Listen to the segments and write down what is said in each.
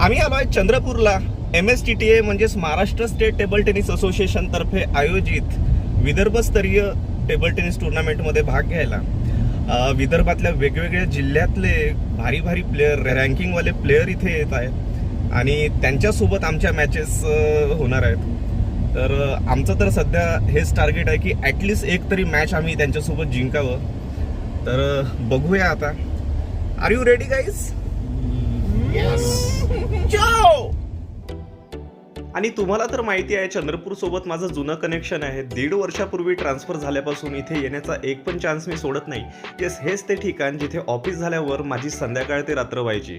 आम्ही आलोय चंद्रपूरला M S T T A म्हणजेच Maharashtra state table tennis association तर्फे आयोजित विदर्भस्तरीय टेबल टेनिस टुर्नामेंटमध्ये भाग घ्यायला. विदर्भातल्या वेगवेगळ्या जिल्ह्यातले भारी भारी प्लेयर रँकिंगवाले प्लेयर इथे येत आहेत. आणि त्यांच्यासोबत आमच्या मॅचेस होणार आहेत. तर आमचं तर सध्या हेच टार्गेट आहे की ॲटलिस्ट एक तरी मॅच आम्ही त्यांच्यासोबत जिंकावं. तर बघूया आता. आर यू रेडी गाईज जाओ आणि तुम्हाला तर माहिती आहे चंद्रपूर सोबत माझं जुनं कनेक्शन आहे. दीड वर्षापूर्वी ट्रान्सफर झाल्यापासून इथे येण्याचा एक पण चान्स मी सोडत नाही. येस हेच ते ठिकाण जिथे ऑफिस झाल्यावर माझी संध्याकाळ ते रात्र व्हायची.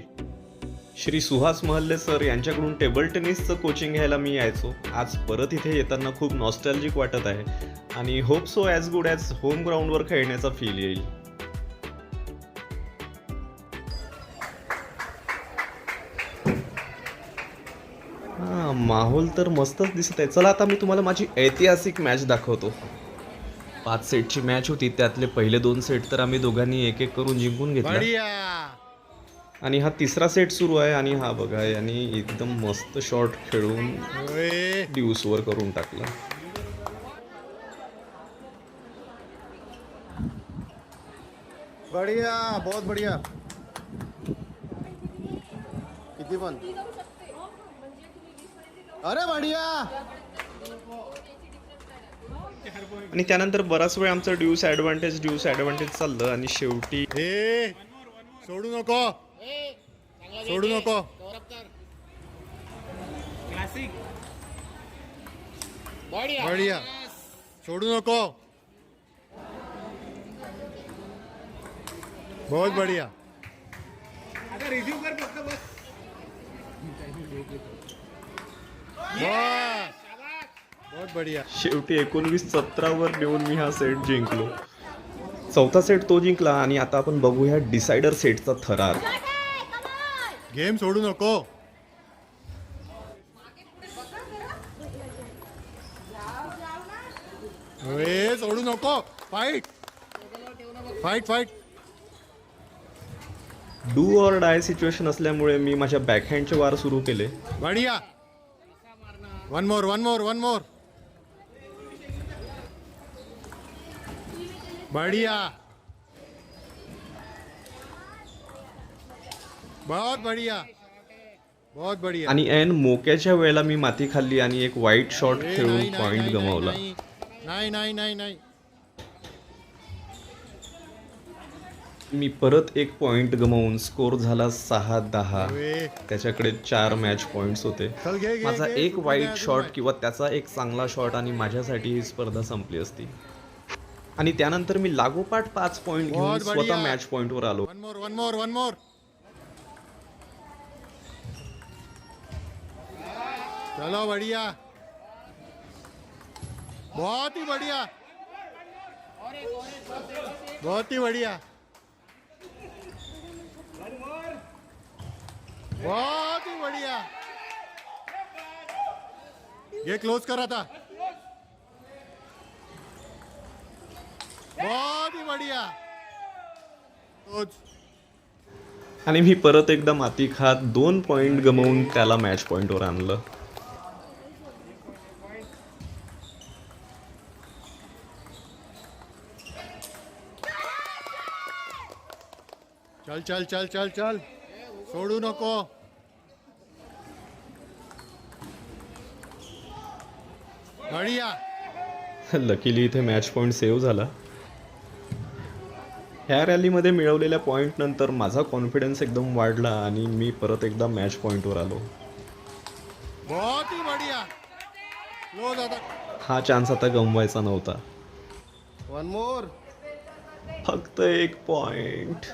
श्री सुहास महल्ले सर यांच्याकडून टेबल टेनिसचं कोचिंग घ्यायला मी यायचो. आज परत इथे येताना खूप नॉस्टॅल्जिक वाटत आहे. आणि hope so as good as home ग्राउंडवर खेळण्याचा फील येईल. माहोल तर मस्तच दिसत आहे. चला आता मी तुम्हाला माझी ऐतिहासिक मॅच दाखवतो. पाच सेटची मॅच होती त्यातले पहिले दोन सेट तर आम्ही दोघांनी एक एक करून जिंकून घेतला आणि हा तिसरा सेट सुरू आहे आणि हा बघा यांनी एकदम मस्त शॉट खेळून ड्यूसवर करून टाकला. बढ़िया! बहुत बढ़िया! किती पण. अरे बढ़िया आणि त्यानंतर बराच वेळ आमचं ड्यूस ॲडव्हान्टेज ड्यूस ॲडव्हान्टेज चाललं आणि शेवटी ए सोडू नको. सोडू नको. बढ़िया सोडू नको. बहुत बढ़िया बस. बहुत बढ़िया शेवटी एकोणवीस सतरावर नेऊन मी हा सेट जिंकलो. चौथा सेट तो जिंकला आणि आता आपण बघूया डिसायडर सेटचा थरार. गेम सोडू नको. ए सोडू नको. Fight fight fight do or die situation असल्यामुळे मी माझ्या बॅकहँडचे वार सुरू केले. बढ़िया one more one more one more बढ़िया। बहुत बढ़िया। बहुत बढ़िया। आणि ऐन मोक्याच्या वेळेला मी माती खाल्ली आणि एक वाईट शॉट खेळून पॉइंट गमावला. नाही, नाही नाही नाही. मी परत एक पॉइंट गमावून स्कोर झाला सहा दहा. त्याच्याकडे चार मॅच पॉइंट्स होते. माझा एक वाईट शॉट किंवा त्याचा एक चांगला शॉट आणि माझ्यासाठी ही स्पर्धा संपली असती. आणि त्यानंतर मी लागोपाठ पाच पॉइंट घेऊन स्वतः. मॅच पॉइंटवर आलो. One more one more one more चलो बढ़िया. बहुत ही बढ़िया. बहुत ही बढ़िया. बहुत ही बढ़िया। ये क्लोज करा था। बहुत ही बढ़िया। आणि मी परत एकदा माती खात दोन पॉइंट गमावून त्याला मॅच पॉइंटवर आणलं. चल चल चल चल चल. सोडू नको. बढ़िया लकीली इथे मॅच पॉईंट सेव्ह झाला. ह्या रॅलीमध्ये मिळवलेल्या पॉईंट नंतर माझा कॉन्फिडन्स एकदम वाढला आणि मी परत एकदा मॅच पॉईंटवर आलो. बहुत ही बढ़िया. क्लोज आता. हा चान्स आता गमवायचा नव्हता. वन मोर फक्त एक पॉइंट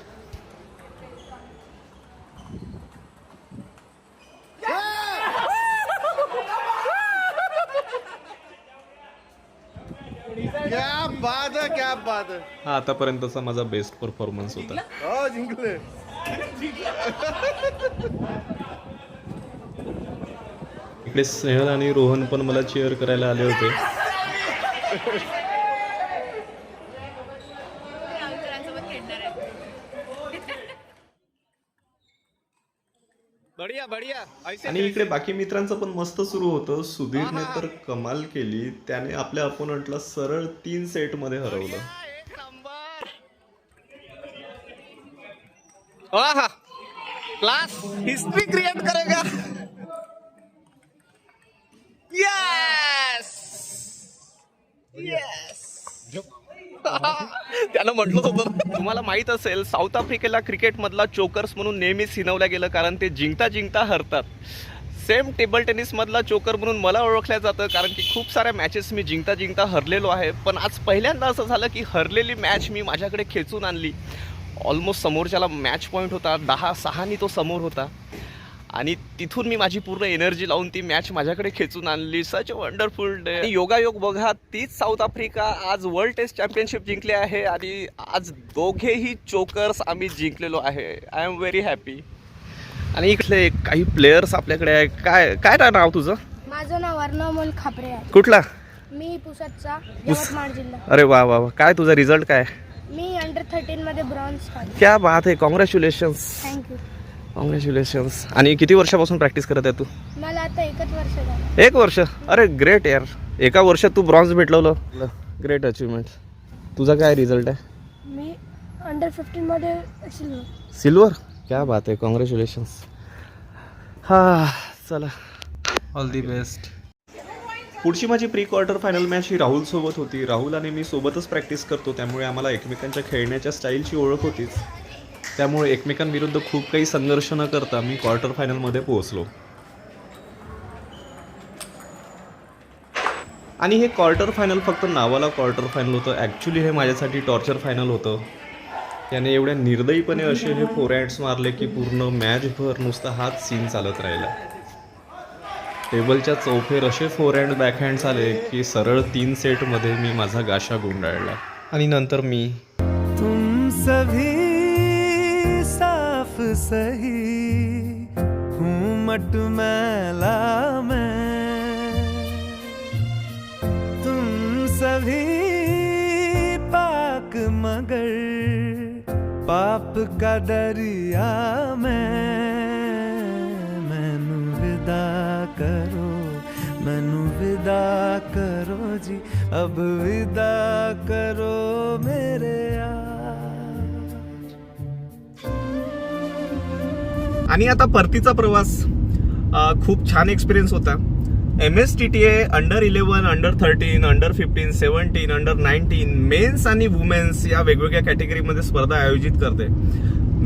क्या बात है क्या बात है। हा आतापर्यंतचा माझा बेस्ट परफॉर्मन्स होता. हो जिंकले. इकडे स्नेहल आणि रोहन पण मला चेअर करायला आले होते. बढिया बढिया। ऐसे आणि इकडे बाकी मित्रांचं पण मस्त सुरू होतं. सुधीरने तर कमाल केली. त्याने आपल्या अपोनंटला सरळ तीन सेटमध्ये हरवलं एक नंबर। आहा क्लास हिस्ट्री क्रिएट करेगा। यस यस त्यानं म्हटलं होतं. तुम्हाला माहीत असेल साऊथ आफ्रिकेला क्रिकेटमधला चोकर्स म्हणून नेहमीच हिनवल्या गेलं कारण ते जिंकता जिंकता हरतात. सेम टेबल टेनिसमधला चोकर म्हणून मला ओळखलं जातं कारण की खूप साऱ्या मॅचेस मी जिंकता जिंकता हरलेलो आहे. पण आज पहिल्यांदा असं झालं की हरलेली मॅच मी माझ्याकडे खेचून आणली. ऑलमोस्ट समोरच्याला मॅच पॉईंट होता दहा सहानी तो समोर होता. आणि तिथून मी माझी पूर्ण एनर्जी लावून ती मॅच माझ्याकडे खेचून आणली. सच वंडरफुल डे योगायोग बघा तीच साऊथ आफ्रिका आज वर्ल्ड टेस्ट चॅम्पियनशिप जिंकली आहे आणि आज दोघेही चोकर्स आम्ही जिंकलेलो आहे. आय एम व्हेरी हॅपी आणि इकडे काही प्लेयर्स आपल्याकडे आहे काय काय नाव तुझं? माझं नाव अर्णवमल खापरे आहे. कुठला? मी पुसदचा यवतमाळ जिल्हा. अरे वा वा वा. काय तुझा रिझल्ट काय? मी अंडर थर्टीन मध्ये ब्रॉन्झ क्या बात आहे. कॉंग्रॅच्युलेशन्स थँक्यू कॉंग्रॅच्युलेशन्स आणि किती वर्षापासून प्रॅक्टिस करत आहे तू? मला आता एकच वर्ष झालं. एक वर्ष? अरे ग्रेट यार. एका वर्षात तू ब्रॉन्झ भेटवलं. ग्रेट अचिव्हमेंट तुझा काय रिझल्ट आहे? मी अंडर फिफ्टीन मध्ये सिल्वर सिल्वर क्या बात आहे. कॉंग्रॅच्युलेशन्स हा चला. ऑल दी बेस्ट पुढची माझी प्री क्वार्टर फायनल मॅच ही राहुल सोबत होती. राहुल आणि मी सोबतच प्रॅक्टिस करतो. त्यामुळे आम्हाला एकमेकांच्या खेळण्याच्या स्टाईलची ओळख होतीच. त्यामुळे एकमेकांविरुद्ध खूप काही संघर्ष न करता मी क्वार्टर फायनलमध्ये पोहोचलो. आणि हे क्वार्टर फायनल फक्त नावाला क्वार्टर फायनल होतं. ॲक्च्युली हे माझ्यासाठी टॉर्चर फायनल होतं. त्याने एवढ्या निर्दयीपणे असे हे फोर हँड्स मारले की पूर्ण मॅचभर नुसता हाच सीन चालत राहिला. टेबलच्या चौफेर असे फोर हँड बॅक हँड्स आले की सरळ तीन सेटमध्ये मी माझा गाशा गुंडाळला. आणि नंतर मी तुम सभी तरफ सही हूँ मट मैला मैं। तुम सभी पाक मगर पाप का दरिया मैं। मैनू विदा करो मैनू विदा करो जी अब विदा करो मेरे आणि आता परतीचा प्रवास खूप छान एक्सपिरियन्स होता. M S T T A under eleven under thirteen under fifteen seventeen under nineteen men's आणि वुमेन्स या वेगवेगळ्या कॅटेगरीमध्ये स्पर्धा आयोजित करते.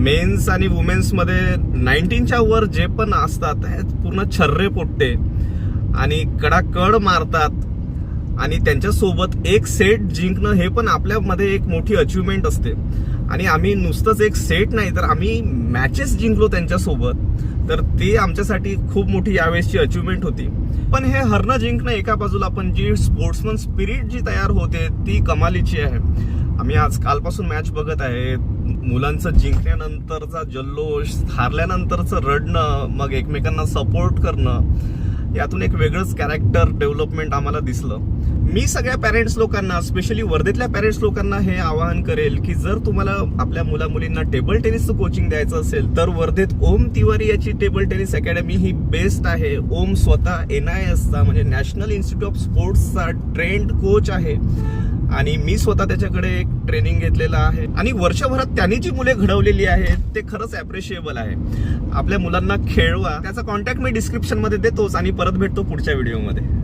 मेन्स आणि वुमेन्समध्ये नाईन्टीनच्या वर जे पण असतात पूर्ण छर्रे पोटते आणि कडाकड मारतात. आणि त्यांच्यासोबत एक सेट जिंकणं हे पण आपल्यामध्ये एक मोठी अचिव्हमेंट असते. आणि आम्ही नुसतंच एक सेट नाही तर आम्ही मॅचेस जिंकलो त्यांच्यासोबत. तर ते आमच्यासाठी खूप मोठी यावेळेसची अचिव्हमेंट होती. पण हे हरणं जिंकणं एका बाजूला पण जी स्पोर्ट्समन स्पिरिट जी तयार होते ती कमालीची आहे. आम्ही आज कालपासून मॅच बघत आहे. मुलांचं जिंकण्यानंतरचा जल्लोष हारल्यानंतरचं रडणं मग एकमेकांना सपोर्ट करणं यातून एक वेगळंच कॅरेक्टर डेव्हलपमेंट आम्हाला दिसलं. मी सगळ्या पॅरेंट्स लोकांना स्पेशली वर्धेतल्या पॅरेंट्स लोकांना हे आवाहन करेल की जर तुम्हाला आपल्या मुला मुलींना टेबल टेनिसचं कोचिंग द्यायचं असेल तर वर्धेत ओम तिवारी याची टेबल टेनिस अकॅडमी ही बेस्ट आहे. ओम स्वतः एन आय एसचा म्हणजे नॅशनल इन्स्टिट्यूट ऑफ स्पोर्ट्सचा ट्रेंड कोच आहे. आणि मी स्वतः त्याच्याकडे एक ट्रेनिंग घेतलेलं आहे. आणि वर्षभरात त्यांनी जी मुले घडवलेली आहेत ते खरंच ॲप्रिशिएबल आहे. आपल्या मुलांना खेळवा. त्याचा कॉन्टॅक्ट मी डिस्क्रिप्शनमध्ये देतोच आणि परत भेटतो पुढच्या व्हिडिओमध्ये